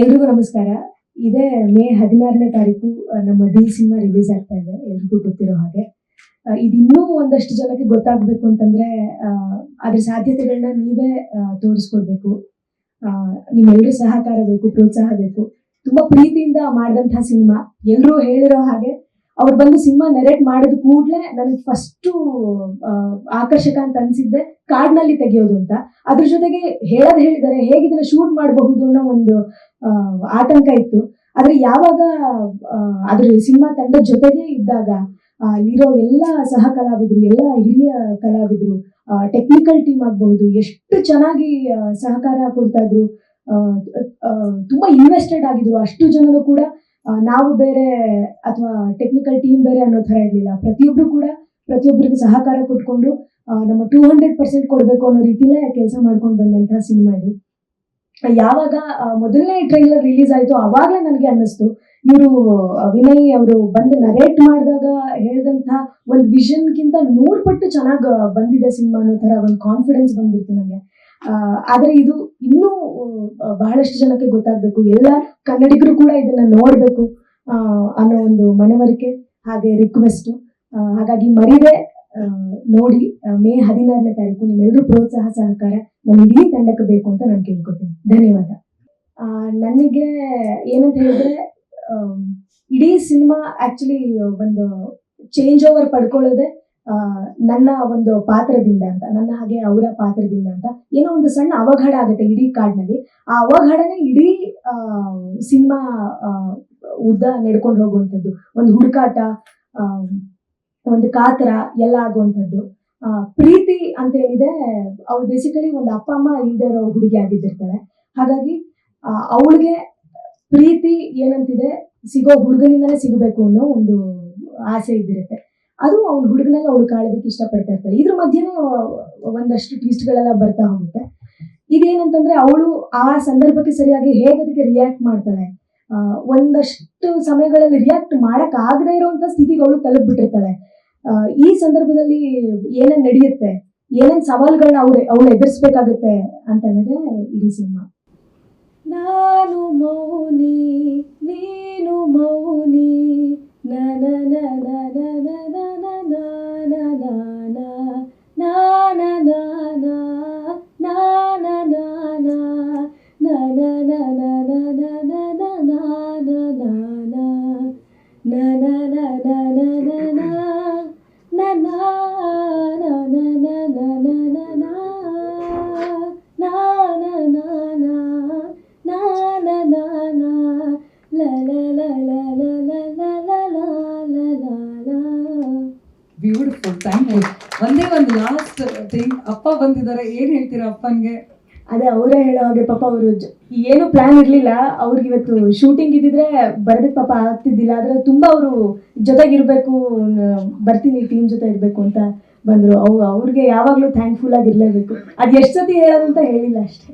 ಎಲ್ರಿಗೂ ನಮಸ್ಕಾರ. ಇದೇ ಮೇ ಹದಿನಾರನೇ ತಾರೀಕು ನಮ್ಮ ಡಿ ಸಿನಿಮಾ ರಿಲೀಸ್ ಆಗ್ತಾ ಇದೆ, ಎಲ್ರಿಗೂ ಗೊತ್ತಿರೋ ಹಾಗೆ. ಇದಿನ್ನೂ ಒಂದಷ್ಟು ಜನಕ್ಕೆ ಗೊತ್ತಾಗಬೇಕು ಅಂತಂದ್ರೆ ಅದ್ರ ಸಾಧ್ಯತೆಗಳನ್ನ ನೀವೇ ತೋರಿಸ್ಕೊಡ್ಬೇಕು. ನಿಮ್ಮೆಲ್ಲರ ಸಹಕಾರ ಬೇಕು, ಪ್ರೋತ್ಸಾಹ ಬೇಕು. ತುಂಬಾ ಪ್ರೀತಿಯಿಂದ ಮಾಡಿದಂತಹ ಸಿನಿಮಾ. ಎಲ್ಲರೂ ಹೇಳಿರೋ ಹಾಗೆ ಅವ್ರು ಬಂದು ಸಿನಿಮಾ ನೆರೆಟ್ ಮಾಡಿದ ಕೂಡಲೇ ನನಗೆ ಫಸ್ಟು ಆಕರ್ಷಕ ಅಂತ ಅನ್ಸಿದ್ದೆ. ಕಾಡ್ನಲ್ಲಿ ತೆಗೆಯೋದು ಅಂತ. ಅದ್ರ ಜೊತೆಗೆ ಹೇಳೋದು ಹೇಳಿದ್ದಾರೆ ಹೇಗಿದ್ರೆ ಶೂಟ್ ಮಾಡಬಹುದು ಅನ್ನೋ ಒಂದು ಆತಂಕ ಇತ್ತು. ಆದ್ರೆ ಯಾವಾಗ ಅದ್ರ ಸಿನಿಮಾ ತಂಡದ ಜೊತೆಗೆ ಇದ್ದಾಗ ಅಲ್ಲಿರೋ ಎಲ್ಲ ಸಹ ಕಲಾವಿದರು ಎಲ್ಲ ಹಿರಿಯ ಕಲಾವಿದರು ಟೆಕ್ನಿಕಲ್ ಟೀಮ್ ಆಗಬಹುದು, ಎಷ್ಟು ಚೆನ್ನಾಗಿ ಸಹಕಾರ ಕೊಡ್ತಾ ಇದ್ರು ತುಂಬಾ ಇನ್ವೆಸ್ಟೆಡ್ ಆಗಿದ್ರು, ಅಷ್ಟು ಜನರು ಕೂಡ ನಾವು ಬೇರೆ ಅಥವಾ ಟೆಕ್ನಿಕಲ್ ಟೀಮ್ ಬೇರೆ ಅನ್ನೋ ಥರ ಇರಲಿಲ್ಲ. ಪ್ರತಿಯೊಬ್ರು ಕೂಡ ಪ್ರತಿಯೊಬ್ಬರಿಗೆ ಸಹಕಾರ ಕೊಟ್ಕೊಂಡು ನಮ್ಮ ಟೂ ಹಂಡ್ರೆಡ್ ಪರ್ಸೆಂಟ್ ಕೊಡಬೇಕು ಅನ್ನೋ ರೀತಿಲೇ ಕೆಲಸ ಮಾಡ್ಕೊಂಡು ಬಂದಂತಹ ಸಿನಿಮಾ ಇದು. ಯಾವಾಗ ಮೊದಲನೇ ಟ್ರೈಲರ್ ರಿಲೀಸ್ ಆಯಿತು ಆವಾಗಲೇ ನನಗೆ ಅನ್ನಿಸ್ತು. ಇವರು ವಿನಯ್ ಅವರು ಬಂದು ನರೇಟ್ ಮಾಡಿದಾಗ ಹೇಳಿದಂತಹ ಒಂದು ವಿಷನ್ಗಿಂತ ನೂರು ಪಟ್ಟು ಚೆನ್ನಾಗಿ ಬಂದಿದೆ ಸಿನಿಮಾ ಅನ್ನೋ ಥರ ಒಂದು ಕಾನ್ಫಿಡೆನ್ಸ್ ಬಂದ್ಬಿಡ್ತು ನನಗೆ ಆದರೆ ಇದು ಇನ್ನೂ ಬಹಳಷ್ಟು ಜನಕ್ಕೆ ಗೊತ್ತಾಗಬೇಕು. ಎಲ್ಲ ಕನ್ನಡಿಗರು ಕೂಡ ಇದನ್ನ ನೋಡಬೇಕು ಅನ್ನೋ ಒಂದು ಮನವರಿಕೆ ಹಾಗೆ ರಿಕ್ವೆಸ್ಟ್ ಹಾಗಾಗಿ ಮರಿದೆ ನೋಡಿ ಮೇ ಹದಿನಾರನೇ ತಾರೀಕು ನಿಮ್ಮೆಲ್ಲರೂ ಪ್ರೋತ್ಸಾಹ, ಸಹಕಾರ ನಮ್ಮ ಇಡೀ ತಂಡಕ್ಕೆ ಬೇಕು ಅಂತ ನಾನು ಕೇಳ್ಕೊತೀನಿ. ಧನ್ಯವಾದ. ನನಗೆ ಏನಂತ ಹೇಳಿದ್ರೆ ಇಡೀ ಸಿನಿಮಾ ಆಕ್ಚುಲಿ ಒಂದು ಚೇಂಜ್ ಓವರ್ ಪಡ್ಕೊಳ್ಳೋದೆ ನನ್ನ ಒಂದು ಪಾತ್ರದಿಂದ ಅಂತ, ನನ್ನ ಹಾಗೆ ಅವರ ಪಾತ್ರದಿಂದ ಅಂತ ಏನೋ ಒಂದು ಸಣ್ಣ ಅವಘಡ ಆಗುತ್ತೆ ಇಡೀ ಕಾಡ್ನಲ್ಲಿ. ಆ ಅವಘಡನೇ ಇಡೀ ಸಿನಿಮಾ ಉದ್ದ ನಡ್ಕೊಂಡು ಹೋಗುವಂಥದ್ದು. ಒಂದು ಹುಡುಕಾಟ ಒಂದು ಕಾತರ ಎಲ್ಲ ಆಗುವಂಥದ್ದು. ಪ್ರೀತಿ ಅಂತ ಹೇಳಿದ್ರೆ ಅವ್ರು ಬೇಸಿಕಲಿ ಒಂದು ಅಪ್ಪ, ಅಮ್ಮ ಇಲ್ಲದೆ ಇರೋ ಹುಡುಗಿ ಆಗಿದ್ದಿರ್ತಾಳೆ ಹಾಗಾಗಿ ಅವಳಿಗೆ ಪ್ರೀತಿ ಏನಂತಿದೆ, ಸಿಗೋ ಹುಡುಗನಿಂದಲೇ ಸಿಗಬೇಕು ಅನ್ನೋ ಒಂದು ಆಸೆ ಇದ್ದಿರುತ್ತೆ. ಅದು ಅವ್ನ ಹುಡುಗನೆಲ್ಲ ಅವಳು ಕಾಳೋದಕ್ಕೆ ಇಷ್ಟಪಡ್ತಾ ಇರ್ತಾಳೆ. ಇದ್ರ ಮಧ್ಯೆನೇ ಒಂದಷ್ಟು ಟ್ವಿಸ್ಟ್ಗಳೆಲ್ಲ ಬರ್ತಾ ಹೋಗುತ್ತೆ. ಇದೇನಂತಂದ್ರೆ ಅವಳು ಆ ಸಂದರ್ಭಕ್ಕೆ ಸರಿಯಾಗಿ ಹೇಗೆ ಅದಕ್ಕೆ ರಿಯಾಕ್ಟ್ ಮಾಡ್ತಾಳೆ? ಒಂದಷ್ಟು ಸಮಯಗಳಲ್ಲಿ ರಿಯಾಕ್ಟ್ ಮಾಡಕ್ ಆಗದೆ ಇರುವಂತ ಸ್ಥಿತಿಗೆ ಅವಳು ತಲುಪಿಬಿಟ್ಟಿರ್ತಾಳೆ. ಈ ಸಂದರ್ಭದಲ್ಲಿ ಏನೇನ್ ನಡೆಯುತ್ತೆ? ಏನೇನ್ ಸವಾಲುಗಳನ್ನ ಅವ್ರು, ಅವಳು ಎದುರಿಸ್ಬೇಕಾಗುತ್ತೆ ಅಂತ ಇಡೀ ಸಿನಿಮಾ. ಬ್ಯೂಟಿಫುಲ್ ಥ್ಯಾಂಕ್ ಯು ಒಂದೇ ಒಂದು ಲಾಸ್ಟ್ ಥಿಂಗ್ ಅಪ್ಪ ಬಂದಿದ್ದಾರೆ ಏನ್ ಹೇಳ್ತೀರಾ ಅಪ್ಪನ್ಗೆ ಅದೇ ಅವರೇ ಹೇಳೋ ಹಾಗೆ ಪಾಪ ಅವರು ಏನು ಪ್ಲಾನ್ ಇರಲಿಲ್ಲ. ಅವ್ರಿಗೆ ಇವತ್ತು ಶೂಟಿಂಗ್ ಇದ್ದಿದ್ರೆ ಬರೋದಕ್ಕೆ ಪಾಪ ಆಗ್ತಿದ್ದಿಲ್ಲ. ಆದರೆ ತುಂಬ ಅವರು ಜೊತೆಗಿರಬೇಕು ಬರ್ತೀನಿ ಟೀಮ್ ಜೊತೆ ಇರಬೇಕು ಅಂತ ಬಂದರು. ಅವು ಅವ್ರಿಗೆ ಯಾವಾಗಲೂ ಥ್ಯಾಂಕ್ಫುಲ್ ಆಗಿರಲೇಬೇಕು. ಅದು ಎಷ್ಟು ಸತಿ ಹೇಳೋದು ಅಂತ ಹೇಳಿಲ್ಲ ಅಷ್ಟೇ.